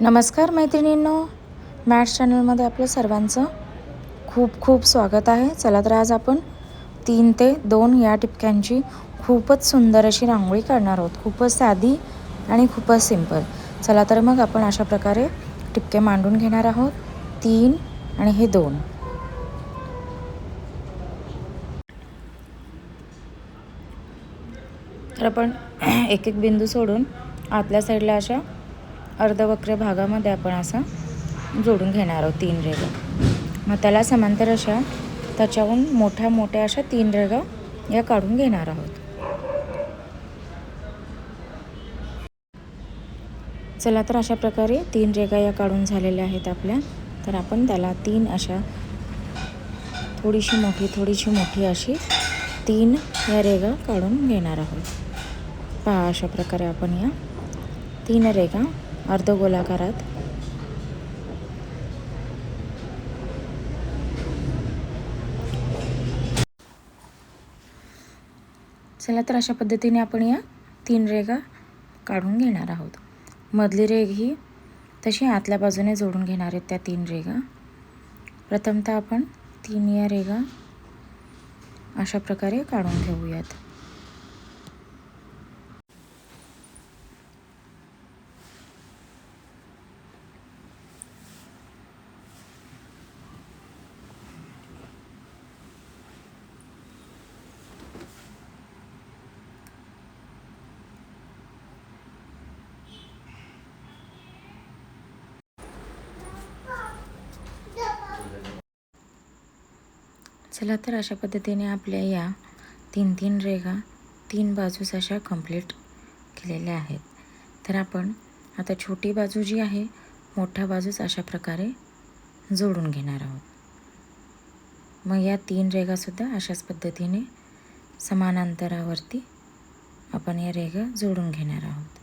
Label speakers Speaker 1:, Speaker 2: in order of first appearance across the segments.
Speaker 1: नमस्कार मैत्रिणींनो मॅथ्स चॅनलमध्ये आपलं सर्वांचं खूप खूप स्वागत आहे. चला तर आज आपण तीन ते दोन या टिपक्यांची खूपच सुंदर अशी रांगोळी काढणार आहोत. खूपच साधी आणि खूपच सिंपल. चला तर मग आपण अशा प्रकारे टिपके मांडून घेणार आहोत. तीन आणि हे दोन. तर आपण एक एक बिंदू सोडून आतल्या साईडला अशा अर्धवक्र भागामध्ये आपण असा जोडून घेणार आहोत तीन रेगा मग त्याला समांतर अशा त्याच्याहून मोठ्या मोठ्या अशा तीन रेगा या काढून घेणार आहोत. चला तर अशा प्रकारे तीन रेगा या काढून झालेल्या आहेत आपल्या. तर आपण त्याला तीन अशा थोडीशी मोठी थोडीशी मोठी अशी तीन या रेगा काढून घेणार आहोत. पहा अशा प्रकारे आपण या तीन रेगा अर्धगोलाकारात. चला तर अशा पद्धतीने आपण या तीन रेगा काढून घेणार आहोत. मधली रेग ही तशी आतल्या बाजूने जोडून घेणार आहेत त्या तीन रेगा प्रथमतः आपण तीन या रेगा अशा प्रकारे काढून घेऊयात. चला तर अशा पद्धतीने आपल्या या तीन तीन रेगा तीन बाजूस अशा कंप्लीट केलेल्या आहेत. तर आपण आता छोटी बाजू जी आहे मोठ्या बाजूस अशा प्रकारे जोडून घेणार आहोत. मग या तीन रेगासुद्धा अशाच पद्धतीने समान अंतरावरती आपण या रेगा जोडून घेणार आहोत.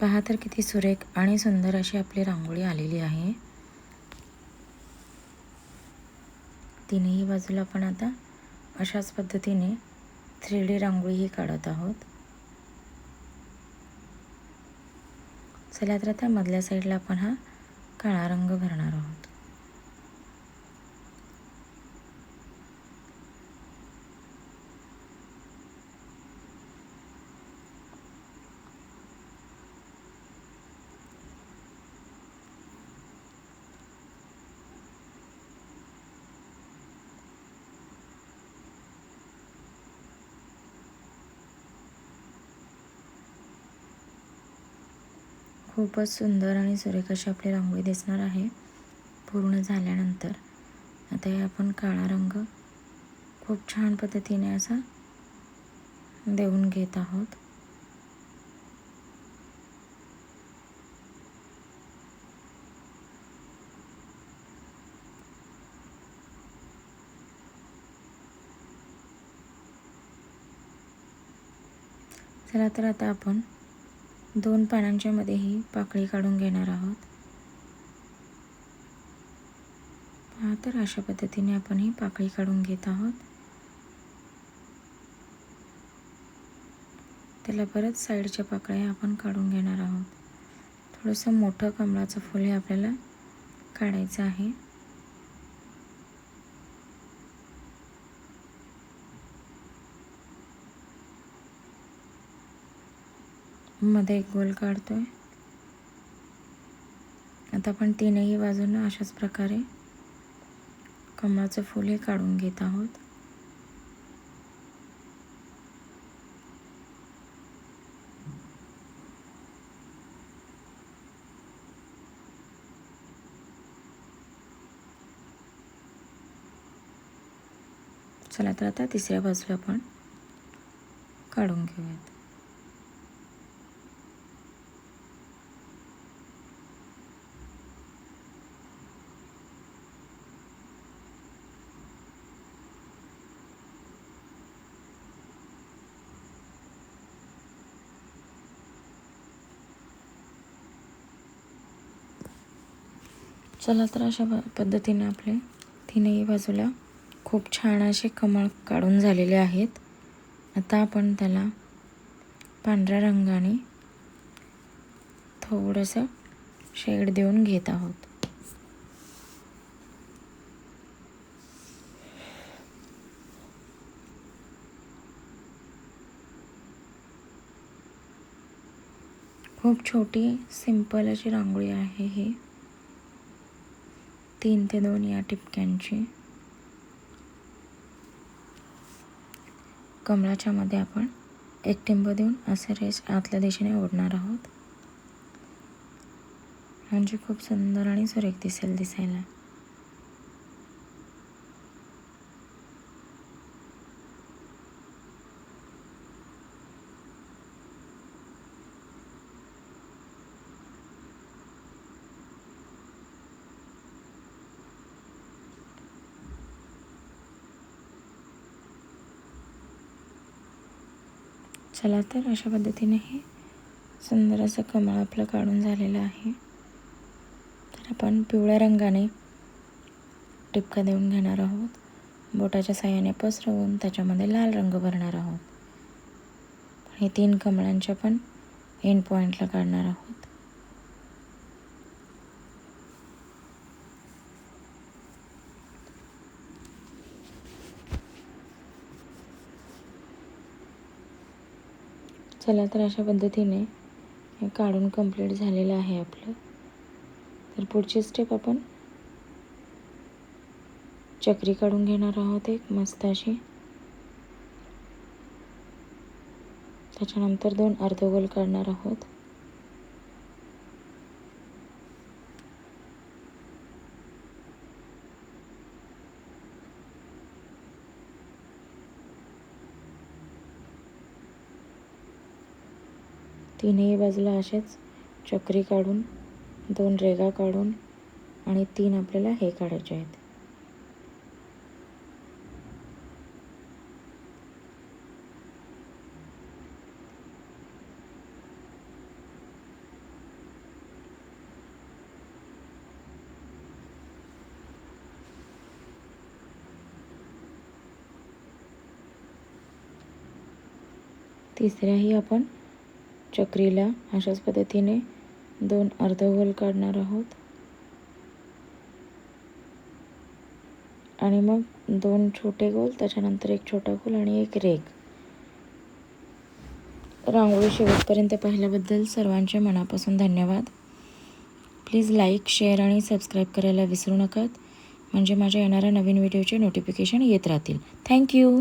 Speaker 1: पहा तर किती सुरेख आणि सुंदर अशी आपली रांगोळी आलेली आहे. तिन्ही बाजूला आपण आता अशाच पद्धतीने थ्री डी रांगोळीही काढत आहोत. चला तर आता मधल्या साईडला आपण हा काळा रंग भरणार आहोत. खूपच सुंदर आणि सुरेख अशी आपली रांगोळी दिसणार आहे. पूर्ण झाल्यानंतर. आता हे आपण काळा रंग खूप छान पद्धतीने असा देऊन घेत आहोत. चला तर आता आपण दोन पानांच्या मध्ये ही पाकळी काढून घेणार आहोत. पहा तर अशा पद्धतीने आपण ही पाकळी काढून घेत आहोत. त्याला परत साईडच्या पाकळ्या आपण काढून घेणार आहोत. थोडंसं मोठं कमळाचं फूल हे आपल्याला काढायचं आहे. मध्ये एक गोल काढतो आहे आता आपण तीनही बाजूनं अशाच प्रकारे कमळाचं फूल हे काढून घेत आहोत. चला तर आता तिसऱ्या बाजूला आपण काढून घेऊयात. चला तर अशा प- पद्धतीने आपले तीनही बाजूला खूप छान असे कमळ काढून झालेले आहेत. आता आपण त्याला पांढऱ्या रंगाने थोडंसं शेड देऊन घेत आहोत. खूप छोटी सिंपल अशी रांगोळी आहे ही. तीन ते दोन या टिपक्यांची कमळाच्या मध्ये आपण एक टिंब देऊन असे रेस आतल्या दिशेने ओढणार आहोत. म्हणजे खूप सुंदर आणि सुरेख दिसेल दिसायला. चला तर अशा पद्धतीने हे सुंदर असं कमळ आपलं काढून झालेलं आहे. तर आपण पिवळ्या रंगाने टिपका देऊन घेणार आहोत. बोटाच्या साह्याने पसरवून त्याच्यामध्ये लाल रंग भरणार आहोत. हे तीन कमळांच्या पण एंड पॉईंटला काढणार आहोत. चला तर अशा पद्धतीने हे काढून कंप्लीट झालेलं आहे आपलं. तर पुढची स्टेप आपण चक्री काढून घेणार आहोत एक मस्त अशी. त्याच्यानंतर दोन अर्धगोल काढणार आहोत. तीनही बाजूला असेच चक्री काढून दोन रेगा काढून आणि तीन आपल्याला हे काढायचे आहेत. तिसऱ्याही आपण चक्रीला अशाच पद्धतीने दोन अर्धगोल काढणार आहोत. आणि मग दोन छोटे गोल त्याच्यानंतर एक छोटा गोल आणि एक रेग. रांगोळी शेवटपर्यंत पाहिल्याबद्दल सर्वांचे मनापासून धन्यवाद. प्लीज लाईक शेअर आणि सबस्क्राईब करायला विसरू नका. म्हणजे माझ्या येणाऱ्या नवीन व्हिडिओचे नोटिफिकेशन येत राहतील. थँक्यू